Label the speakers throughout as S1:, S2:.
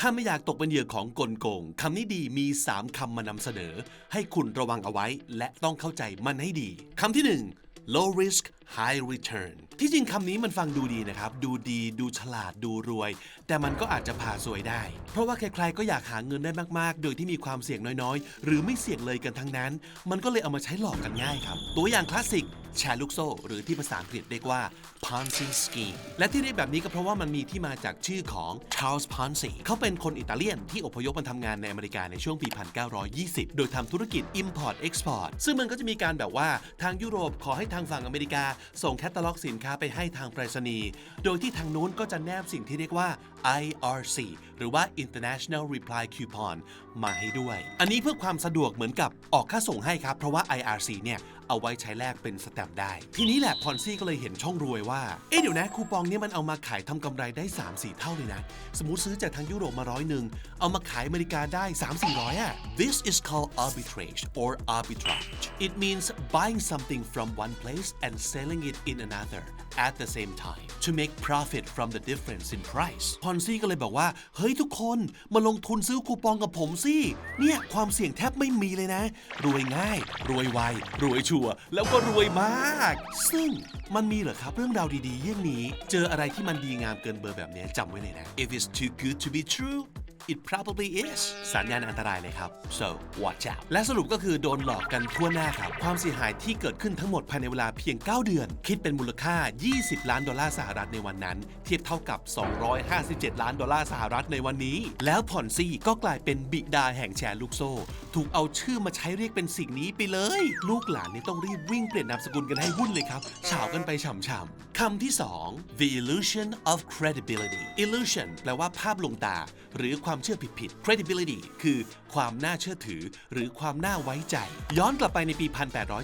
S1: ถ้าไม่อยากตกเป็นเหยื่อของกลโกง คำนี้ดีมี 3 คำมานำเสนอ ให้คุณระวังเอาไว้ และต้องเข้าใจมันให้ดี คำที่ 1 low risk high return ที่จริงคำนี้มันฟังดูดีนะครับ ดูดีดูฉลาดดูรวย แต่มันก็อาจจะพาซวยได้ เพราะว่าใครๆก็อยากหาเงินได้มากๆ โดยที่มีความเสี่ยงน้อยๆ หรือไม่เสี่ยงเลยกันทั้งนั้น มันก็เลยเอามาใช้หลอกกันง่ายครับ ตัวอย่างคลาสสิกแชร์ลูกโซ่ หรือที่ภาษาอังกฤษเรียกว่า Ponzi scheme และที่เรียกแบบนี้ก็เพราะว่ามันมีที่มาจากชื่อของ Charles Ponzi เขาเป็นคนอิตาเลียนที่อพยพมาทำงานในอเมริกาในช่วงปี 1920 โดยทำธุรกิจ Import Export ซึ่งมันก็จะมีการแบบว่าทางยุโรปขอให้ทางฝั่งอเมริกาส่งแคตตาล็อกสินค้าไปให้ทางไปรษณีย์ โดยที่ทางนู้นก็จะแนบสิ่งที่เรียกว่า IRC หรือว่า International Reply Coupon มาให้ด้วย อันนี้เพื่อความสะดวกเหมือนกับออกค่าส่งให้ครับ เพราะว่า IRC เนี่ยเอาไว้ใช้แลกเป็นสแตมป์ได้ ทีนี้แหละพอนซี่ก็เลยเห็นช่องรวยว่า เอ๊ะเดี๋ยวนะคูปองเนี้มันเอามาขายทำกำไรได้ 3-4 เท่าเลยนะ สมมติซื้อจากทางยุโรปมาร้อยหนึ่งเอามาขายอเมริกาได้ 3-400อะ This is called arbitrage or arbitrage it means buying something from one place and sell selling it in another at the same time to make profit from the difference in price พอนซี่ก็เลยบอกว่า เฮ้ยทุกคนมาลงทุนซื้อคูปองกับผมสิ เนี่ยความเสี่ยงแทบไม่มีเลยนะ รวยง่าย รวยไว รวยชัวร์แล้วก็รวยมาก ซึ่งมันมีเหรอครับ เรื่องราวดีๆเยี่ยงนี้ เจออะไรที่มันดีงามเกินเบอร์แบบนี้จำไว้เลยนะ if it's too good to be true It probably is สัญญาณอันตรายเลยครับ so watch out และสรุปก็คือโดนหลอกกันทั่วหน้าครับ ความเสียหายที่เกิดขึ้นทั้งหมดภายในเวลาเพียง 9 เดือน คิดเป็นมูลค่า 20 ล้านดอลลาร์สหรัฐในวันนั้น เทียบเท่ากับ 257 ล้านดอลลาร์สหรัฐในวันนี้ แล้วผ่อนซี่ก็กลายเป็นบิดาแห่งแชร์ลูกโซ่ ถูกเอาชื่อมาใช้เรียกเป็นสิ่งนี้ไปเลย ลูกหลานเนี่ยต้องรีบวิ่งเปลี่ยนนามสกุลกันให้วุ่นเลยครับเฉากันไปฉ่ำๆคำที่ 2 the illusion of credibility illusion แปลว่าภาพลวงตา หรือความเชื่อผิดๆ credibility คือความน่าเชื่อถือ หรือความน่าไว้ใจ ย้อนกลับไปในปี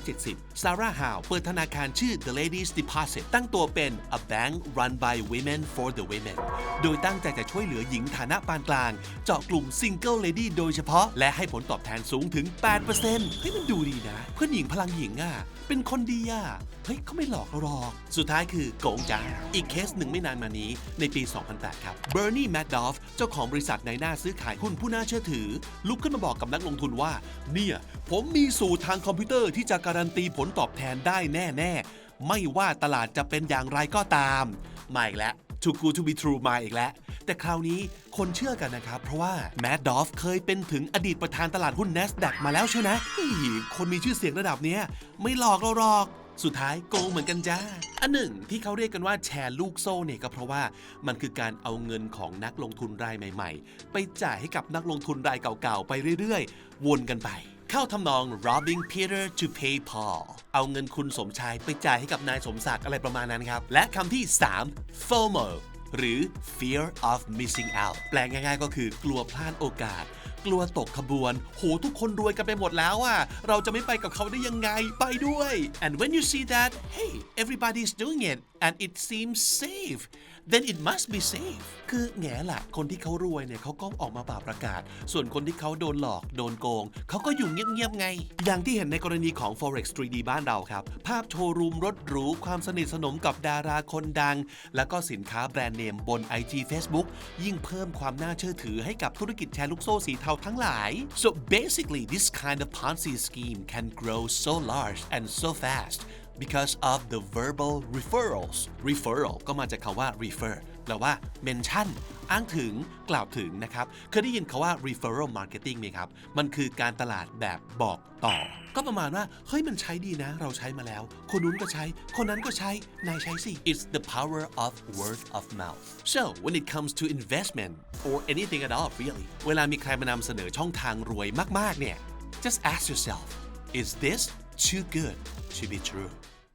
S1: 1870 ซาร่าฮาวเปิดธนาคารชื่อ The Ladies Deposit ตั้งตัวเป็น a bank run by women for the women โดยตั้งใจจะช่วยเหลือหญิงฐานะปานกลาง เจาะกลุ่ม single lady โดยเฉพาะ และให้ผลตอบแทนสูงถึง 8%เฮ้ยมันดูดีนะ เพื่อนหญิงพลังหญิงอะ เป็นคนดีอะ เฮ้ยเขาไม่หลอกเราหรอก สุดท้ายคือโกงจ้าอีกเคสหนึ่งไม่นานมานี้ในปี 2008 ครับเบอร์นีแมดดอฟเจ้าของบริษัทในหน้าซื้อขายหุ้นผู้น่าเชื่อถือ ลุกขึ้นมาบอกกับนักลงทุนว่า เนี่ย ผมมีสูตรทางคอมพิวเตอร์ที่จะการันตีผลตอบแทนได้แน่ๆ ไม่ว่าตลาดจะเป็นอย่างไรก็ตาม มาอีกแล้ว Too good to be true มาอีกแล้ว แต่คราวนี้คนเชื่อกันนะครับ เพราะว่าแมดดอฟเคยเป็นถึงอดีตประธานตลาดหุ้น NASDAQ มาแล้วใช่ไหมคนมีชื่อเสียงระดับเนี้ยไม่หลอกเราหรอก สุดท้ายโกงเหมือนกันจ้า อันหนึ่งที่เขาเรียกกันว่าแชร์ลูกโซ่เนี่ยก็เพราะว่ามันคือการเอาเงินของนักลงทุนรายใหม่ ๆ ไปจ่ายให้กับนักลงทุนรายเก่าๆ ไปเรื่อยๆ วนกันไป เข้าทำนอง robbing Peter to pay Paul เอาเงินคุณสมชายไปจ่ายให้กับนายสมศักดิ์อะไรประมาณนั้นครับ และคำที่ 3 FOMO หรือ fear of missing out แปลง่ายๆ ก็คือกลัวพลาดโอกาส กลัวตกขบวน โห ทุกคนรวยกันไปหมดแล้วอะเราจะไม่ไปกับเขาได้ยังไง ไปด้วย and when you see that hey everybody's doing it and it seems safe then it must be safe คือแง่ละคนที่เขารวยเนี่ยเขาก็ออกมาป่าประกาศ ส่วนคนที่เขาโดนหลอกโดนโกง เขาก็อยู่เงียบๆไง อย่างที่เห็นในกรณีของ forex 3D บ้านเราครับ ภาพโชว์รูมรถหรู ความสนิทสนมกับดาราคนดัง แล้วก็สินค้าแบรนด์เนมบน IG Facebook ยิ่งเพิ่มความน่าเชื่อถือให้กับธุรกิจแชร์ลูกโซ่สีเทา าทั้งหลาย so basically this kind of Ponzi scheme can grow so large and so fast because of the verbal referrals referral ก็มาจากคาว่า refer แปลว่า mention อ้างถึงกล่าวถึงนะครับ เคยได้ยินคาว่า referral marketing ไหมครับ มันคือการตลาดแบบบอกต่อ ก็ประมาณว่า เฮ้ยมันใช้ดีนะ เราใช้มาแล้ว คนนู้นก็ใช้ คนนั้นก็ใช้ นายใช้สิ it's the power of word of mouth so when it comes to investment or anything at all really เวลามีใครมานำเสนอช่องทางรวยมากๆเนี่ย just ask yourself is this too good to be true